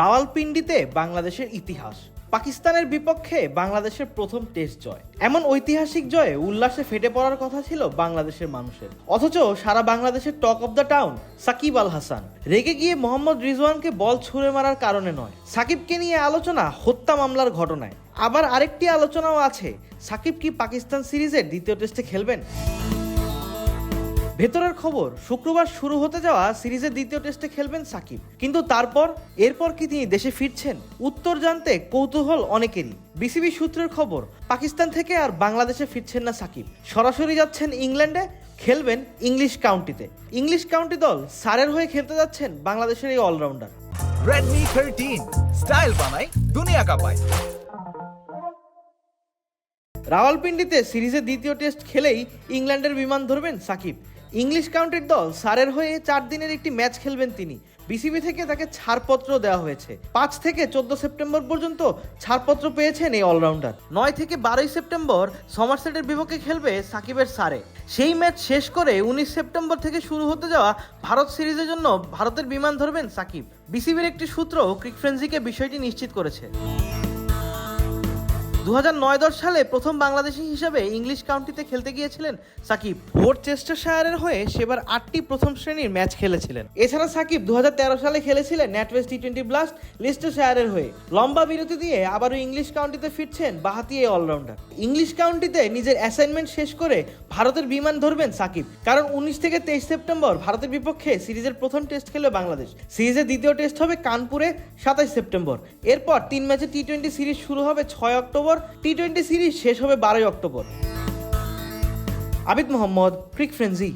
রাওয়ালপিন্ডিতে বাংলাদেশের ইতিহাস। পাকিস্তানের বিপক্ষে বাংলাদেশের প্রথম টেস্ট জয়। এমন ঐতিহাসিক জয়ে উল্লাসে ফেটে পড়ার কথা ছিল বাংলাদেশের মানুষের। অথচ সারা বাংলাদেশের talk of the town, Shakib Al Hasan. রেগে গিয়ে মোহাম্মদ রিজওয়ানকে বল ছুঁড়ে মারার কারণে নয়। সাকিবকে নিয়ে আলোচনা, হত্যা মামলার ঘটনায়। আবার আরেকটি আলোচনাও আছে। সাকিব কি পাকিস্তান সিরিজের দ্বিতীয় টেস্টে খেলবেন? ভেতরের খবর শুক্রবার শুরু হতে যাওয়া সিরিজের দ্বিতীয় টেস্টে খেলবেন সাকিব। কিন্তু তারপর এরপর কি তিনি দেশে ফিরছেন? উত্তর জানতে কৌতূহল অনেকেরই। বিসিবি সূত্রের খবর পাকিস্তান থেকে আর বাংলাদেশে ফিরছেন না সাকিব। সরাসরি যাচ্ছেন ইংল্যান্ডে খেলবেন ইংলিশ কাউন্টিতে। ইংলিশ কাউন্টি দল সারের হয়ে খেলতে যাচ্ছেন বাংলাদেশের এই অলরাউন্ডার। Redmi 13 স্টাইল বানাই দুনিয়া কাঁপায়। রাওয়ালপিন্ডিতে সিরিজের দ্বিতীয় টেস্ট খেলেই ইংল্যান্ডের বিমান ধরবেন সাকিব। ইংলিশ কাউন্টির দল সারের হয়ে চার দিনের একটি ম্যাচ খেলবেন তিনি। বিসিবি থেকে তাকে ছাড়পত্র দেওয়া হয়েছে। পাঁচ থেকে চোদ্দ সেপ্টেম্বর পর্যন্ত ছাড়পত্র পেয়েছেন এই অলরাউন্ডার। নয় থেকে বারোই সেপ্টেম্বর সমারসেটের বিপক্ষে খেলবে সাকিবের সারে। সেই ম্যাচ শেষ করে উনিশ সেপ্টেম্বর থেকে শুরু হতে যাওয়া ভারত সিরিজের জন্য ভারতের বিমান ধরবেন সাকিব। বিসিবির একটি সূত্র ক্রিক ফ্রেন্সিকে বিষয়টি নিশ্চিত করেছে। দু সালে প্রথম বাংলাদেশি হিসেবে ইংলিশ কাউন্টিতে খেলতে গিয়েছিলেন সাকিব। ভোট চেস্টারশায়ারের হয়ে সেবার আটটি প্রথম শ্রেণির ম্যাচ খেলেছিলেন। এছাড়া সাকিব দু হাজার তেরো সালে খেলেছিলেন ন্যাটওয়েস্ট টি টোয়েন্টি ব্লাস্ট লিস্টারশায়ারের হয়ে। লম্বা বিরতি দিয়ে আবারও ইংলিশ কাউন্টিতে ফিরছেন বাহাতি এই অলরাউন্ডার। ইংলিশ কাউন্টিতে নিজের অ্যাসাইনমেন্ট শেষ করে ভারতের বিমান ধরবেন সাকিব, কারণ উনিশ থেকে তেইশ সেপ্টেম্বর ভারতের বিপক্ষে সিরিজের প্রথম টেস্ট খেলবে বাংলাদেশ। সিরিজের দ্বিতীয় টেস্ট হবে কানপুরে সাতাইশ সেপ্টেম্বর। এরপর তিন ম্যাচে টি টোয়েন্টি সিরিজ শুরু হবে ছয় অক্টোবর। টি টোয়েন্টি সিরিজ শেষ হবে বারোই অক্টোবর। আবিদ মোহাম্মদ ক্রিক ফ্রেন্সি